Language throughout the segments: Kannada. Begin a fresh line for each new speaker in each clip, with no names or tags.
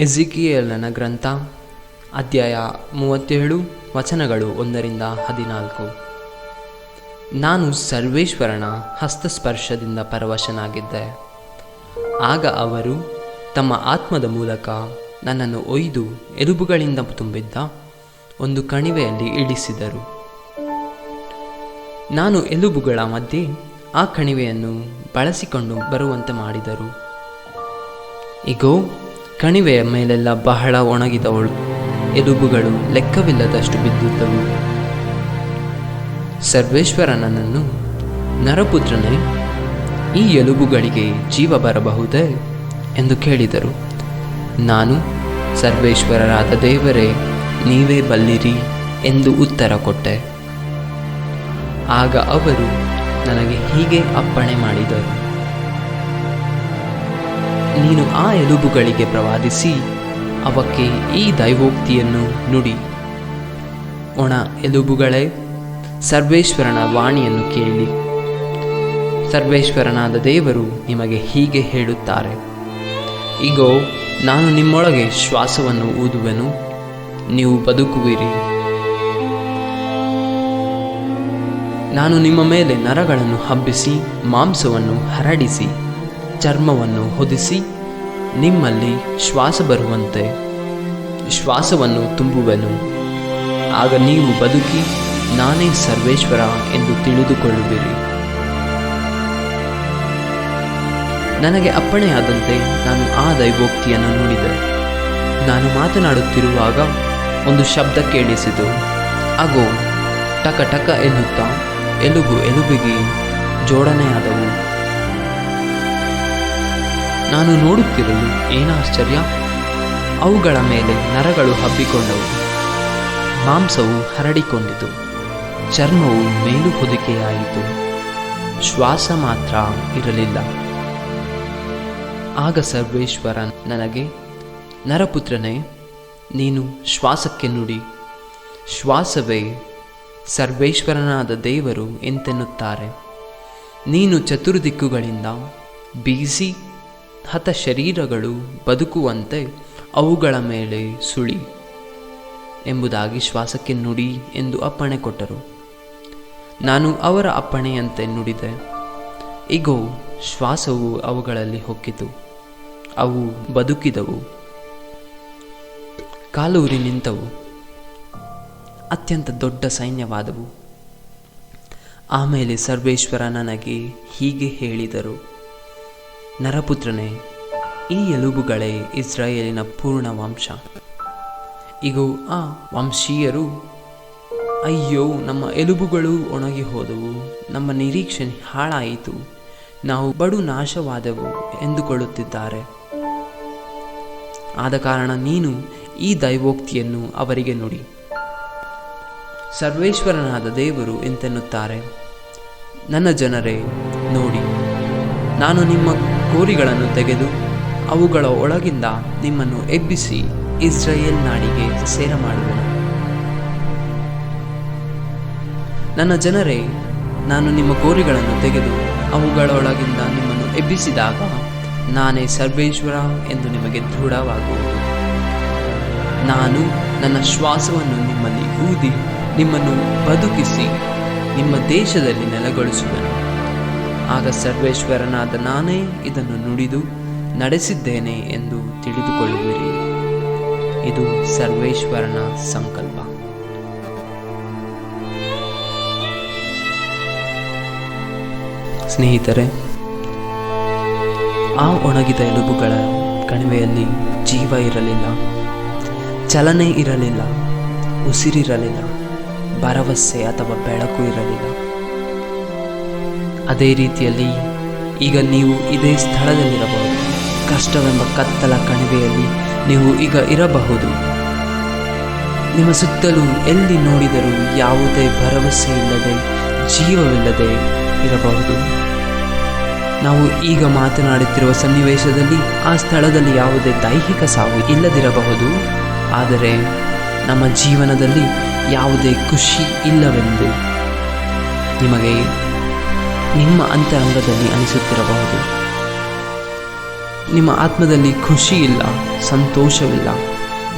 ಎಜಿಕಿಯೇಲನ ಗ್ರಂಥ, ಅಧ್ಯಾಯ ಮೂವತ್ತೇಳು, ವಚನಗಳು ಒಂದರಿಂದ ಹದಿನಾಲ್ಕು. ನಾನು ಸರ್ವೇಶ್ವರನ ಹಸ್ತಸ್ಪರ್ಶದಿಂದ ಪರವಶನಾಗಿದ್ದೆ. ಆಗ ಅವರು ತಮ್ಮ ಆತ್ಮದ ಮೂಲಕ ನನ್ನನ್ನು ಒಯ್ದು ಎಲುಬುಗಳಿಂದ ತುಂಬಿದ್ದ ಒಂದು ಕಣಿವೆಯಲ್ಲಿ ಇಳಿಸಿದರು. ನಾನು ಎಲುಬುಗಳ ಮಧ್ಯೆ ಆ ಕಣಿವೆಯನ್ನು ಬಳಸಿಕೊಂಡು ಬರುವಂತೆ ಮಾಡಿದರು. ಇಗೋ ಕಣಿವೆಯ ಮೇಲೆಲ್ಲ ಬಹಳ ಒಣಗಿದವಳು. ಎಲುಬುಗಳು ಲೆಕ್ಕವಿಲ್ಲದಷ್ಟು ಬಿದ್ದಿದ್ದವು. ಸರ್ವೇಶ್ವರನನ್ನು ನರಪುತ್ರನೇ, ಈ ಎಲುಬುಗಳಿಗೆ ಜೀವ ಬರಬಹುದೇ ಎಂದು ಕೇಳಿದರು. ನಾನು ಸರ್ವೇಶ್ವರರಾದ ದೇವರೇ, ನೀವೇ ಬಲ್ಲಿರಿ ಎಂದು ಉತ್ತರ ಕೊಟ್ಟೆ. ಆಗ ಅವರು ನನಗೆ ಹೀಗೆ ಅಪ್ಪಣೆ ಮಾಡಿದರು. ನೀನು ಆ ಎಲುಬುಗಳಿಗೆ ಪ್ರವಾದಿಸಿ, ಅವಕ್ಕೆ ಈ ದೈವೋಕ್ತಿಯನ್ನು ನುಡಿ. ಒಣ ಎಲುಬುಗಳೇ, ಸರ್ವೇಶ್ವರನ ವಾಣಿಯನ್ನು ಕೇಳಿ. ಸರ್ವೇಶ್ವರನಾದ ದೇವರು ನಿಮಗೆ ಹೀಗೆ ಹೇಳುತ್ತಾರೆ ಈಗೋ ನಾನು ನಿಮ್ಮೊಳಗೆ ಶ್ವಾಸವನ್ನು ಊದುವೆನು, ನೀವು ಬದುಕುವಿರಿ. ನಾನು ನಿಮ್ಮ ಮೇಲೆ ನರಗಳನ್ನು ಹಬ್ಬಿಸಿ, ಮಾಂಸವನ್ನು ಹರಡಿಸಿ ಚರ್ಮವನ್ನು ಹೊದಿಸಿ ನಿಮ್ಮಲ್ಲಿ ಶ್ವಾಸ ಬರುವಂತೆ ಶ್ವಾಸವನ್ನು ತುಂಬುವೆನು. ಆಗ ನೀವು ಬದುಕಿ ನಾನೇ ಸರ್ವೇಶ್ವರ ಎಂದು ತಿಳಿದುಕೊಳ್ಳುವಿರಿ. ನನಗೆ ಅಪ್ಪಣೆಯಾದಂತೆ ನಾನು ಆ ದೈವೋಕ್ತಿಯನ್ನು ನೋಡಿದೆ. ನಾನು ಮಾತನಾಡುತ್ತಿರುವಾಗ ಒಂದು ಶಬ್ದ ಕೇಳಿಸಿತು. ಅಗೋ, ಟಕ ಟಕ ಎನ್ನುತ್ತಾ ಎಲುಬು ಎಲುಬಿಗೆ ಜೋಡಣೆಯಾದವು. ನಾನು ನೋಡುತ್ತಿರಲು ಏನಾಶ್ಚರ್ಯ? ಅವುಗಳ ಮೇಲೆ ನರಗಳು ಹಬ್ಬಿಕೊಂಡವು. ಮಾಂಸವು ಹರಡಿಕೊಂಡಿತು. ಚರ್ಮವು ಮೇಲು ಹೊದಿಕೆಯಾಯಿತು. ಶ್ವಾಸ ಮಾತ್ರ ಇರಲಿಲ್ಲ. ಆಗ ಸರ್ವೇಶ್ವರ ನನಗೆ, ನರಪುತ್ರನೇ, ನೀನು ಶ್ವಾಸಕ್ಕೆ ನುಡಿ. ಶ್ವಾಸವೇ ಸರ್ವೇಶ್ವರನಾದ ದೇವರು ಎಂತೆನ್ನುತ್ತಾರೆ. ನೀನು ಚತುರ್ದಿಕ್ಕುಗಳಿಂದ ಬೀಸಿ ಹತ ಶರೀರಗಳು ಬದುಕುವಂತೆ ಅವುಗಳ ಮೇಲೆ ಸುಳಿ ಎಂಬುದಾಗಿ ಶ್ವಾಸಕ್ಕೆ ನುಡಿ ಎಂದು ಅಪ್ಪಣೆ ಕೊಟ್ಟರು. ನಾನು ಅವರ ಅಪ್ಪಣೆಯಂತೆ ನುಡಿದೆ. ಇಗೋ, ಶ್ವಾಸವು ಅವುಗಳಲ್ಲಿ ಹೊಕ್ಕಿತು. ಅವು ಬದುಕಿದವು. ಕಾಲೂರಿ ನಿಂತವು. ಅತ್ಯಂತ ದೊಡ್ಡ ಸೈನ್ಯವಾದವು. ಆಮೇಲೆ ಸರ್ವೇಶ್ವರ ನನಗೆ ಹೀಗೆ ಹೇಳಿದರು. ನರಪುತ್ರನೇ, ಈ ಎಲುಬುಗಳೇ ಇಸ್ರಾಯೇಲಿನ ಪೂರ್ಣ ವಂಶ. ಇಗೋ, ಆ ವಂಶೀಯರು, ಅಯ್ಯೋ, ನಮ್ಮ ಎಲುಬುಗಳು ಒಣಗಿ ಹೋದವು, ನಮ್ಮ ನಿರೀಕ್ಷೆ ಹಾಳಾಯಿತು, ನಾವು ಬಡು ನಾಶವಾದವು ಎಂದುಕೊಳ್ಳುತ್ತಿದ್ದಾರೆ. ಆದ ಕಾರಣ ನೀನು ಈ ದೈವೋಕ್ತಿಯನ್ನು ಅವರಿಗೆ ನುಡಿ. ಸರ್ವೇಶ್ವರನಾದ ದೇವರು ಎಂತೆನ್ನುತ್ತಾರೆ? ನನ್ನ ಜನರೇ, ನೋಡಿ, ನಾನು ನಿಮ್ಮ ಕೋರಿಗಳನ್ನು ತೆಗೆದು ಅವುಗಳ ಒಳಗಿಂದ ನಿಮ್ಮನ್ನು ಎಬ್ಬಿಸಿ ಇಸ್ರಾಯೇಲ್ ನಾಡಿಗೆ ಸೇರ ಮಾಡುವೆನು ನನ್ನ ಜನರೇ, ನಾನು ನಿಮ್ಮ ಕೋರಿಗಳನ್ನು ತೆಗೆದು ಅವುಗಳೊಳಗಿಂದ ನಿಮ್ಮನ್ನು ಎಬ್ಬಿಸಿದಾಗ ನಾನೇ ಸರ್ವೇಶ್ವರ ಎಂದು ನಿಮಗೆ ದೃಢವಾಗುವುದು. ನಾನು ನನ್ನ ಶ್ವಾಸವನ್ನು ನಿಮ್ಮಲ್ಲಿ ಊದಿ ನಿಮ್ಮನ್ನು ಬದುಕಿಸಿ ನಿಮ್ಮ ದೇಶದಲ್ಲಿ ನೆಲೆಗೊಳಿಸುವೆನು. ಆಗ ಸರ್ವೇಶ್ವರನಾದ ನಾನೇ ಇದನ್ನು ನುಡಿದು ನಡೆಸಿದ್ದೇನೆ ಎಂದು ತಿಳಿದುಕೊಳ್ಳುವಿರಿ. ಇದು ಸರ್ವೇಶ್ವರನ ಸಂಕಲ್ಪ. ಸ್ನೇಹಿತರೆ, ಆ ಒಣಗಿದ ಎಲುಬುಗಳ ಕಣಿವೆಯಲ್ಲಿ ಜೀವ ಇರಲಿಲ್ಲ, ಚಲನೆ ಇರಲಿಲ್ಲ, ಉಸಿರಿರಲಿಲ್ಲ, ಭರವಸೆ ಅಥವಾ ಬೆಳಕು ಇರಲಿಲ್ಲ. ಅದೇ ರೀತಿಯಲ್ಲಿ ಈಗ ನೀವು ಇದೇ ಸ್ಥಳದಲ್ಲಿರಬಹುದು. ಕಷ್ಟವೆಂಬ ಕತ್ತಲ ಕಣಿವೆಯಲ್ಲಿ ನೀವು ಈಗ ಇರಬಹುದು. ನಿಮ್ಮ ಸುತ್ತಲೂ ಎಲ್ಲಿ ನೋಡಿದರೂ ಯಾವುದೇ ಭರವಸೆ ಇಲ್ಲದೆ ಜೀವವಿಲ್ಲದೆ ಇರಬಹುದು. ನಾವು ಈಗ ಮಾತನಾಡುತ್ತಿರುವ ಸನ್ನಿವೇಶದಲ್ಲಿ ಆ ಸ್ಥಳದಲ್ಲಿ ಯಾವುದೇ ದೈಹಿಕ ಸಾವು ಇಲ್ಲದಿರಬಹುದು. ಆದರೆ ನಮ್ಮ ಜೀವನದಲ್ಲಿ ಯಾವುದೇ ಖುಷಿ ಇಲ್ಲವೆಂದು ನಿಮಗೆ ನಿಮ್ಮ ಅಂತರಂಗದಲ್ಲಿ ಅನಿಸುತ್ತಿರಬಹುದು. ನಿಮ್ಮ ಆತ್ಮದಲ್ಲಿ ಖುಷಿ ಇಲ್ಲ ಸಂತೋಷವಿಲ್ಲ.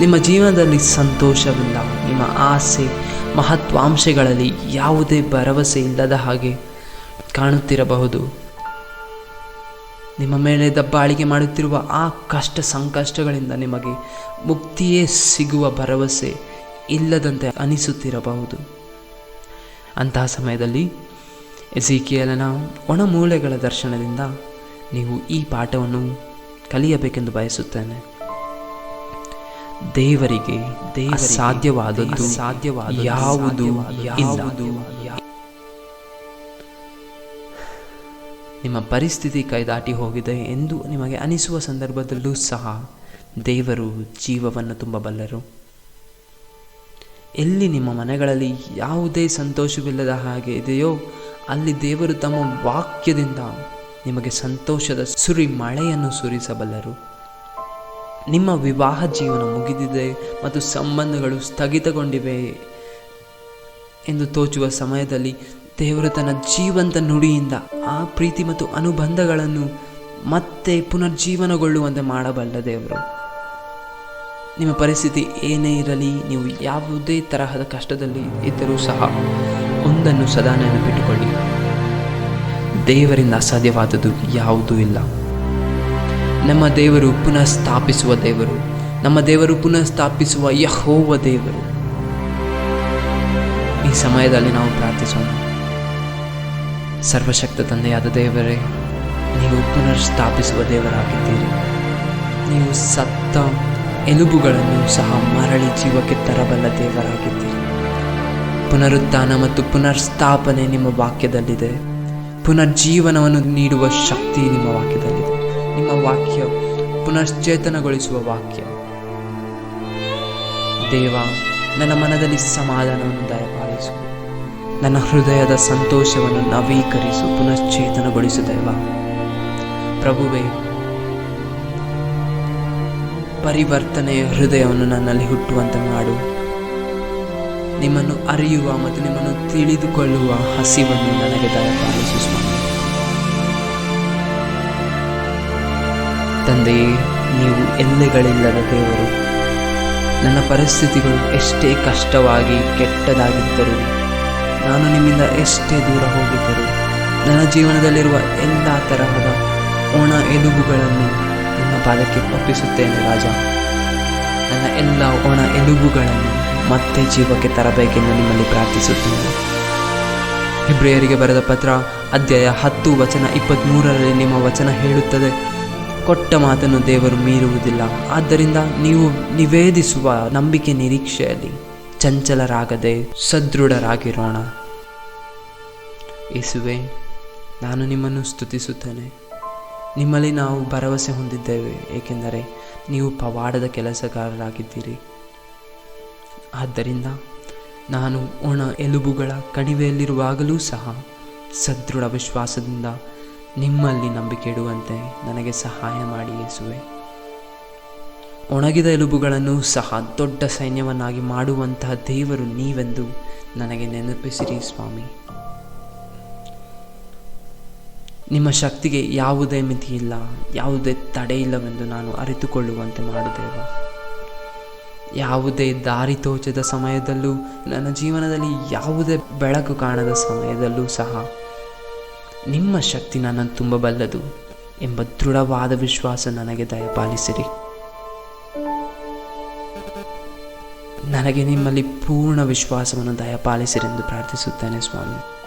ನಿಮ್ಮ ಜೀವನದಲ್ಲಿ ಸಂತೋಷವಿಲ್ಲ. ನಿಮ್ಮ ಆಸೆ, ಮಹತ್ವಾಂಶಗಳಲ್ಲಿ ಯಾವುದೇ ಭರವಸೆ ಇಲ್ಲದ ಹಾಗೆ ಕಾಣುತ್ತಿರಬಹುದು. ನಿಮ್ಮ ಮೇಲೆ ದಬ್ಬಾಳಿಕೆ ಮಾಡುತ್ತಿರುವ ಆ ಕಷ್ಟ ಸಂಕಷ್ಟಗಳಿಂದ ನಿಮಗೆ ಮುಕ್ತಿಯೇ ಸಿಗುವ ಭರವಸೆ ಇಲ್ಲದಂತೆ ಅನಿಸುತ್ತಿರಬಹುದು. ಅಂತಹ ಸಮಯದಲ್ಲಿ ಎಸಿಕಿಯಲನ ಒಣಮೂಳೆಗಳ ದರ್ಶನದಿಂದ ನೀವು ಈ ಪಾಠವನ್ನು ಕಲಿಯಬೇಕೆಂದು ಬಯಸುತ್ತೇನೆ. ದೇವರಿಗೆ ದೇವ ಸಾಧ್ಯವಾದದ್ದು ಸಾಧ್ಯವಾದ ಯಾವುದು ಯಾವುದು ನಿಮ್ಮ ಪರಿಸ್ಥಿತಿ ಕೈದಾಟಿ ಹೋಗಿದೆ ಎಂದು ನಿಮಗೆ ಅನಿಸುವ ಸಂದರ್ಭದಲ್ಲೂ ಸಹ ದೇವರು ಜೀವವನ್ನು ತುಂಬಬಲ್ಲರು. ಎಲ್ಲಿ ನಿಮ್ಮ ಮನೆಗಳಲ್ಲಿ ಯಾವುದೇ ಸಂತೋಷವಿಲ್ಲದ ಹಾಗೆ ಇದೆಯೋ ಅಲ್ಲಿ ದೇವರು ತಮ್ಮ ವಾಕ್ಯದಿಂದ ನಿಮಗೆ ಸಂತೋಷದ ಸುರಿ ಮಳೆಯನ್ನು ಸುರಿಸಬಲ್ಲರು. ನಿಮ್ಮ ವಿವಾಹ ಜೀವನ ಮುಗಿದಿದೆ ಮತ್ತು ಸಂಬಂಧಗಳು ಸ್ಥಗಿತಗೊಂಡಿವೆ ಎಂದು ತೋಚುವ ಸಮಯದಲ್ಲಿ ದೇವರು ತನ್ನ ಜೀವಂತ ನುಡಿಯಿಂದ ಆ ಪ್ರೀತಿ ಮತ್ತು ಅನುಬಂಧಗಳನ್ನು ಮತ್ತೆ ಪುನರ್ಜೀವನಗೊಳ್ಳುವಂತೆ ಮಾಡಬಲ್ಲ ದೇವರು. ನಿಮ್ಮ ಪರಿಸ್ಥಿತಿ ಏನೇ ಇರಲಿ, ನೀವು ಯಾವುದೇ ತರಹದ ಕಷ್ಟದಲ್ಲಿ ಇದ್ದರೂ ಸಹ ಒಂದನ್ನು ಸದಾ ನೆನಪಿಟ್ಟುಕೊಳ್ಳಿ. ದೇವರಿಂದ ಅಸಾಧ್ಯವಾದದ್ದು ಯಾವುದೂ ಇಲ್ಲ. ನಮ್ಮ ದೇವರು ಪುನಃ ಸ್ಥಾಪಿಸುವ ದೇವರು. ನಮ್ಮ ದೇವರು ಪುನಃ ಸ್ಥಾಪಿಸುವ ಯಹೋವ ದೇವರು. ಈ ಸಮಯದಲ್ಲಿ ನಾವು ಪ್ರಾರ್ಥಿಸೋಣ. ಸರ್ವಶಕ್ತ ತಂದೆಯಾದ ದೇವರೇ, ನೀವು ಪುನರ್ ಸ್ಥಾಪಿಸುವ ದೇವರಾಗಿದ್ದೀರಿ. ನೀವು ಸತ್ತ ಎಲುಬುಗಳನ್ನು ಸಹ ಮರಳಿ ಜೀವಕ್ಕೆ ತರಬಲ್ಲ ದೇವರಾಗಿದ್ದೀರಿ. ಪುನರುತ್ಥಾನ ಮತ್ತು ಪುನರ್ಸ್ಥಾಪನೆ ನಿಮ್ಮ ವಾಕ್ಯದಲ್ಲಿದೆ. ಪುನರ್ಜೀವನವನ್ನು ನೀಡುವ ಶಕ್ತಿ ನಿಮ್ಮ ವಾಕ್ಯದಲ್ಲಿದೆ. ನಿಮ್ಮ ವಾಕ್ಯ ಪುನಶ್ಚೇತನಗೊಳಿಸುವ ವಾಕ್ಯ. ದೇವ, ನನ್ನ ಮನದಲ್ಲಿ ಸಮಾಧಾನವನ್ನು ದಯಪಾಲಿಸು. ನನ್ನ ಹೃದಯದ ಸಂತೋಷವನ್ನು ನವೀಕರಿಸು, ಪುನಶ್ಚೇತನಗೊಳಿಸು ದೇವ. ಪ್ರಭುವೇ, ಪರಿವರ್ತನೆಯ ಹೃದಯವನ್ನು ನನ್ನಲ್ಲಿ ಹುಟ್ಟುವಂತೆ ಮಾಡು. ನಿಮ್ಮನ್ನು ಅರಿಯುವ ಮತ್ತು ನಿಮ್ಮನ್ನು ತಿಳಿದುಕೊಳ್ಳುವ ಹಸಿವನ್ನು ನನಗೆ ದಯಪಾಲಿಸು, ಸ್ವಾಮಿ. ತಂದೆಯೇ, ನೀವು ಎಲ್ಲೆಗಳಿಲ್ಲದ ದೇವರು? ನನ್ನ ಪರಿಸ್ಥಿತಿಗಳು ಎಷ್ಟೇ ಕಷ್ಟವಾಗಿ ಕೆಟ್ಟದಾಗಿದ್ದರೂ, ನಾನು ನಿಮ್ಮಿಂದ ಎಷ್ಟೇ ದೂರ ಹೋಗಿದ್ದರು, ನನ್ನ ಜೀವನದಲ್ಲಿರುವ ಎಲ್ಲ ತರಹದ ಒಣ ಎಲುಬುಗಳನ್ನು ನಿಮ್ಮ ಪಾದಕ್ಕೆ ಒಪ್ಪಿಸುತ್ತೇನೆ, ರಾಜ. ನನ್ನ ಎಲ್ಲ ಒಣ ಎಲುಬುಗಳನ್ನು ಮತ್ತೆ ಜೀವಕ್ಕೆ ತರಬೇಕೆಂದು ನಿಮ್ಮಲ್ಲಿ ಪ್ರಾರ್ಥಿಸುತ್ತೇನೆ. ಇಬ್ರಿಯರಿಗೆ ಬರೆದ ಪತ್ರ, ಅಧ್ಯಾಯ ಹತ್ತು, ವಚನ ಇಪ್ಪತ್ತ್ಮೂರರಲ್ಲಿ ನಿಮ್ಮ ವಚನ ಹೇಳುತ್ತದೆ. ಕೊಟ್ಟ ಮಾತನ್ನು ದೇವರು ಮೀರುವುದಿಲ್ಲ. ಆದ್ದರಿಂದ ನೀವು ನಿವೇದಿಸುವ ನಂಬಿಕೆ ನಿರೀಕ್ಷೆಯಲ್ಲಿ ಚಂಚಲರಾಗದೆ ಸದೃಢರಾಗಿರೋಣ. ಯೇಸುವೆ, ನಾನು ನಿಮ್ಮನ್ನು ಸ್ತುತಿಸುತ್ತೇನೆ. ನಿಮ್ಮಲ್ಲಿ ನಾವು ಭರವಸೆ ಹೊಂದಿದ್ದೇವೆ, ಏಕೆಂದರೆ ನೀವು ಪವಾಡದ ಕೆಲಸಗಾರರಾಗಿದ್ದೀರಿ. ಆದ್ದರಿಂದ ನಾನು ಒಣ ಎಲುಬುಗಳ ಕಣಿವೆಯಲ್ಲಿರುವಾಗಲೂ ಸಹ ಸದೃಢ ವಿಶ್ವಾಸದಿಂದ ನಿಮ್ಮಲ್ಲಿ ನಂಬಿಕೆ ಇಡುವಂತೆ ನನಗೆ ಸಹಾಯ ಮಾಡಿ ಯೇಸುವೆ. ಒಣಗಿದ ಎಲುಬುಗಳನ್ನು ಸಹ ದೊಡ್ಡ ಸೈನ್ಯವನ್ನಾಗಿ ಮಾಡುವಂತಹ ದೇವರು ನೀವೆಂದು ನನಗೆ ನೆನಪಿಸಿರಿ ಸ್ವಾಮಿ. ನಿಮ್ಮ ಶಕ್ತಿಗೆ ಯಾವುದೇ ಮಿತಿ ಇಲ್ಲ ಯಾವುದೇ ತಡೆ ಇಲ್ಲವೆಂದು ನಾನು ಅರಿತುಕೊಳ್ಳುವಂತೆ ಮಾಡುತ್ತೇವ. ಯಾವುದೇ ದಾರಿ ತೋಚದ ಸಮಯದಲ್ಲೂ ನನ್ನ ಜೀವನದಲ್ಲಿ ಯಾವುದೇ ಬೆಳಕು ಕಾಣದ ಸಮಯದಲ್ಲೂ ಸಹ ನಿಮ್ಮ ಶಕ್ತಿ ನನ್ನನ್ನು ತುಂಬಬಲ್ಲದು ಎಂಬ ದೃಢವಾದ ವಿಶ್ವಾಸ ನನಗೆ ದಯಪಾಲಿಸಿರಿ. ನನಗೆ ನಿಮ್ಮಲ್ಲಿ ಪೂರ್ಣ ವಿಶ್ವಾಸವನ್ನು ದಯಪಾಲಿಸಿರೆಂದು ಪ್ರಾರ್ಥಿಸುತ್ತೇನೆ ಸ್ವಾಮಿ.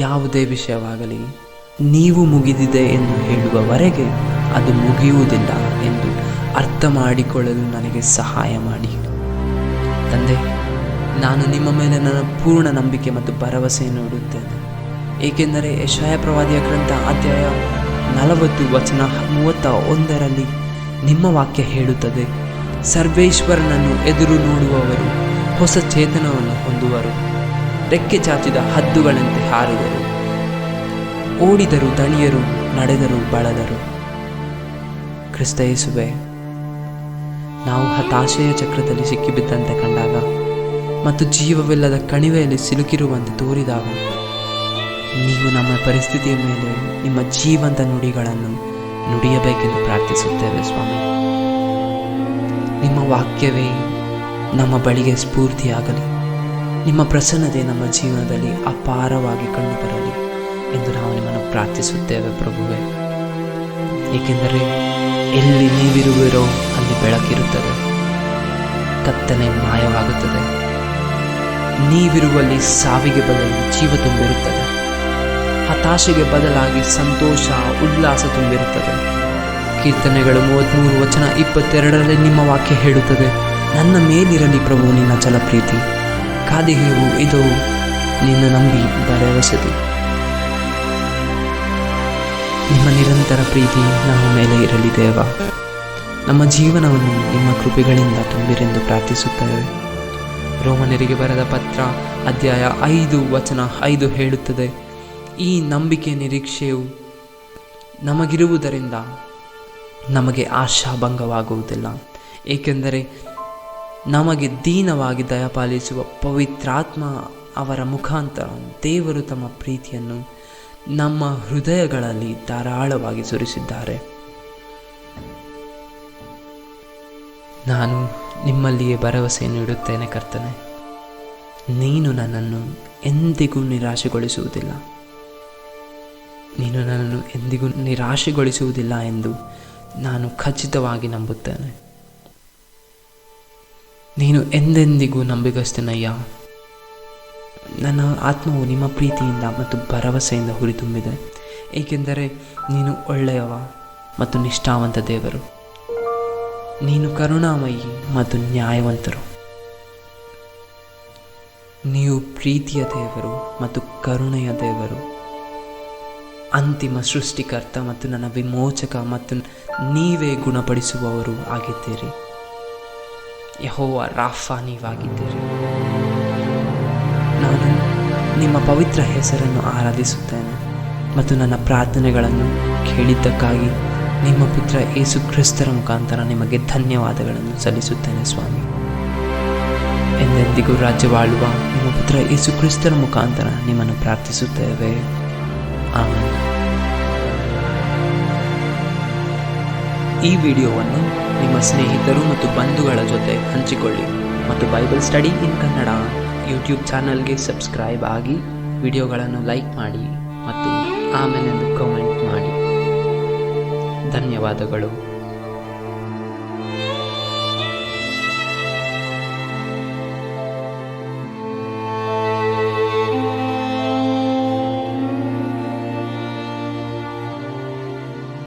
ಯಾವುದೇ ವಿಷಯವಾಗಲಿ, ನೀವು ಮುಗಿದಿದೆ ಎಂದು ಹೇಳುವವರೆಗೆ ಅದು ಮುಗಿಯುವುದಿಲ್ಲ ಎಂದು ಅರ್ಥ ಮಾಡಿಕೊಳ್ಳಲು ನನಗೆ ಸಹಾಯ ಮಾಡಿ. ತಂದೆ, ನಾನು ನಿಮ್ಮ ಮೇಲೆ ನನ್ನ ಪೂರ್ಣ ನಂಬಿಕೆ ಮತ್ತು ಭರವಸೆಯನ್ನು ಇಡುತ್ತೇನೆ ಏಕೆಂದರೆ ಯಶಾಯ ಪ್ರವಾದಿಯ ಗ್ರಂಥ ಅಧ್ಯಾಯ ನಲವತ್ತು ವಚನ ಮೂವತ್ತ ಒಂದರಲ್ಲಿ ನಿಮ್ಮ ವಾಕ್ಯ ಹೇಳುತ್ತದೆ, ಸರ್ವೇಶ್ವರನನ್ನು ಎದುರು ನೋಡುವವರು ಹೊಸ ಚೇತನವನ್ನು ಹೊಂದುವರು, ರೆಕ್ಕೆ ಚಾಚಿದ ಹದ್ದುಗಳಂತೆ ಹಾರಿದರು ಓಡಿದರು ದಣಿಯರು, ನಡೆದರು ಬಳದರು. ಕ್ರಿಸ್ತ ಯೇಸುವೆ ನಾವು ಹತಾಶೆಯ ಚಕ್ರದಲ್ಲಿ ಸಿಕ್ಕಿಬಿದ್ದಂತೆ ಕಂಡಾಗ ಮತ್ತು ಜೀವವಿಲ್ಲದ ಕಣಿವೆಯಲ್ಲಿ ಸಿಲುಕಿರುವಂತೆ ತೋರಿದಾಗ, ನೀವು ನಮ್ಮ ಪರಿಸ್ಥಿತಿಯ ಮೇಲೆ ನಿಮ್ಮ ಜೀವಂತ ನುಡಿಗಳನ್ನು ನುಡಿಯಬೇಕೆಂದು ಪ್ರಾರ್ಥಿಸುತ್ತೇವೆ ಸ್ವಾಮಿ. ನಿಮ್ಮ ವಾಕ್ಯವೇ ನಮ್ಮ ಬಳಿಗೆ ಸ್ಫೂರ್ತಿಯಾಗಲಿ. ನಿಮ್ಮ ಪ್ರಸನ್ನತೆ ನಮ್ಮ ಜೀವನದಲ್ಲಿ ಅಪಾರವಾಗಿ ಕಂಡುಬರಲಿ ಎಂದು ನಾವು ನಿಮ್ಮನ್ನು ಪ್ರಾರ್ಥಿಸುತ್ತೇವೆ ಪ್ರಭುವೇ. ಏಕೆಂದರೆ ಎಲ್ಲಿ ನೀವಿರುವಿರೋ ಅಲ್ಲಿ ಬೆಳಕಿರುತ್ತದೆ. ಕತ್ತನೆ ಮಾಯವಾಗುತ್ತದೆ. ನೀವಿರುವಲ್ಲಿ ಸಾವಿಗೆ ಬದಲು ಜೀವ ತುಂಬಿರುತ್ತದೆ. ಹತಾಶೆಗೆ ಬದಲಾಗಿ ಸಂತೋಷ, ಉಲ್ಲಾಸ ತುಂಬಿರುತ್ತದೆ. ಕೀರ್ತನೆಗಳು ಮೂವತ್ತ್ಮೂರು ವಚನ ಇಪ್ಪತ್ತೆರಡರಲ್ಲಿ ನಿಮ್ಮ ವಾಕ್ಯ ಹೇಳುತ್ತದೆ. ನನ್ನ ಮೇಲಿರಲಿ ಪ್ರಭು ನಿನ್ನ ಜಲಪ್ರೀತಿ. ಕಾದಿಗೆಯು ಇದು, ನಿನ್ನ ನಂಬಿ ಭರವಸೆದು. ನಿಮ್ಮ ನಿರಂತರ ಪ್ರೀತಿ ನಮ್ಮ ಮೇಲೆ ಇರಲಿ ದೇವ. ನಮ್ಮ ಜೀವನವನ್ನು ನಿಮ್ಮ ಕೃಪೆಗಳಿಂದ ತುಂಬಿರೆಂದು ಪ್ರಾರ್ಥಿಸುತ್ತೇವೆ. ರೋಮನರಿಗೆ ಬರೆದ ಪತ್ರ ಅಧ್ಯಾಯ ಐದು ವಚನ ಐದು ಹೇಳುತ್ತದೆ. ಈ ನಂಬಿಕೆ ನಿರೀಕ್ಷೆಯು ನಮಗಿರುವುದರಿಂದ ನಮಗೆ ಆಶಾಭಂಗವಾಗುವುದಿಲ್ಲ. ಏಕೆಂದರೆ ನಮಗೆ ದೀನವಾಗಿ ದಯಪಾಲಿಸುವ ಪವಿತ್ರಾತ್ಮ ಅವರ ಮುಖಾಂತರ ದೇವರು ತಮ್ಮ ಪ್ರೀತಿಯನ್ನು ನಮ್ಮ ಹೃದಯಗಳಲ್ಲಿ ಧಾರಾಳವಾಗಿ ಸುರಿಸಿದ್ದಾರೆ. ನಾನು ನಿಮ್ಮಲ್ಲಿಯೇ ಭರವಸೆಯನ್ನು ಇಡುತ್ತೇನೆ ಕರ್ತನೆ. ನೀನು ನನ್ನನ್ನು ಎಂದಿಗೂ ನಿರಾಶೆಗೊಳಿಸುವುದಿಲ್ಲ. ನೀನು ನನ್ನನ್ನು ಎಂದಿಗೂ ನಿರಾಶೆಗೊಳಿಸುವುದಿಲ್ಲ ಎಂದು ನಾನು ಖಚಿತವಾಗಿ ನಂಬುತ್ತೇನೆ. ನೀನು ಎಂದೆಂದಿಗೂ ನಂಬಿಗಸ್ತನಯ್ಯ. ನನ್ನ ಆತ್ಮವು ನಿಮ್ಮ ಪ್ರೀತಿಯಿಂದ ಮತ್ತು ಭರವಸೆಯಿಂದ ಹುರಿದುಂಬಿದೆ. ಏಕೆಂದರೆ ನೀನು ಒಳ್ಳೆಯವ ಮತ್ತು ನಿಷ್ಠಾವಂತ ದೇವರು. ನೀನು ಕರುಣಾಮಯಿ ಮತ್ತು ನ್ಯಾಯವಂತರು. ನೀವು ಪ್ರೀತಿಯ ದೇವರು ಮತ್ತು ಕರುಣೆಯ ದೇವರು. ಅಂತಿಮ ಸೃಷ್ಟಿಕರ್ತ ಮತ್ತು ನನ್ನ ವಿಮೋಚಕ ಮತ್ತು ನೀವೇ ಗುಣಪಡಿಸುವವರು ಆಗಿದ್ದೀರಿ. ಯಹೋವ ರಾಫಾ ನೀವಾಗಿದ್ದೀರಿ. ನಿಮ್ಮ ಪವಿತ್ರ ಹೆಸರನ್ನು ಆರಾಧಿಸುತ್ತೇನೆ ಮತ್ತು ನನ್ನ ಪ್ರಾರ್ಥನೆಗಳನ್ನು ಕೇಳಿದ್ದಕ್ಕಾಗಿ ನಿಮ್ಮ ಪುತ್ರ ಯೇಸು ಕ್ರಿಸ್ತರ ಮುಖಾಂತರ ನಿಮಗೆ ಧನ್ಯವಾದಗಳನ್ನು ಸಲ್ಲಿಸುತ್ತೇನೆ, ಸ್ವಾಮಿ. ಎಂದೆಂದಿಗೂ ರಾಜ್ಯವಾಳುವ ನಿಮ್ಮ ಪುತ್ರ ಯೇಸು ಕ್ರಿಸ್ತರ ಮುಖಾಂತರ ನಿಮ್ಮನ್ನು ಪ್ರಾರ್ಥಿಸುತ್ತೇವೆ. ಆಮೇಲೆ ಈ ವಿಡಿಯೋವನ್ನು ನಿಮ್ಮ ಸ್ನೇಹಿತರು ಮತ್ತು ಬಂಧುಗಳ ಜೊತೆ ಹಂಚಿಕೊಳ್ಳಿ ಮತ್ತು Bible study in Kannada. YouTube ಚಾನಲ್ಗೆ ಸಬ್ಸ್ಕ್ರೈಬ್ ಆಗಿ ವಿಡಿಯೋಗಳನ್ನು ಲೈಕ್ ಮಾಡಿ ಮತ್ತು ಆಮೇಲೆ ಕಮೆಂಟ್ ಮಾಡಿ. ಧನ್ಯವಾದಗಳು.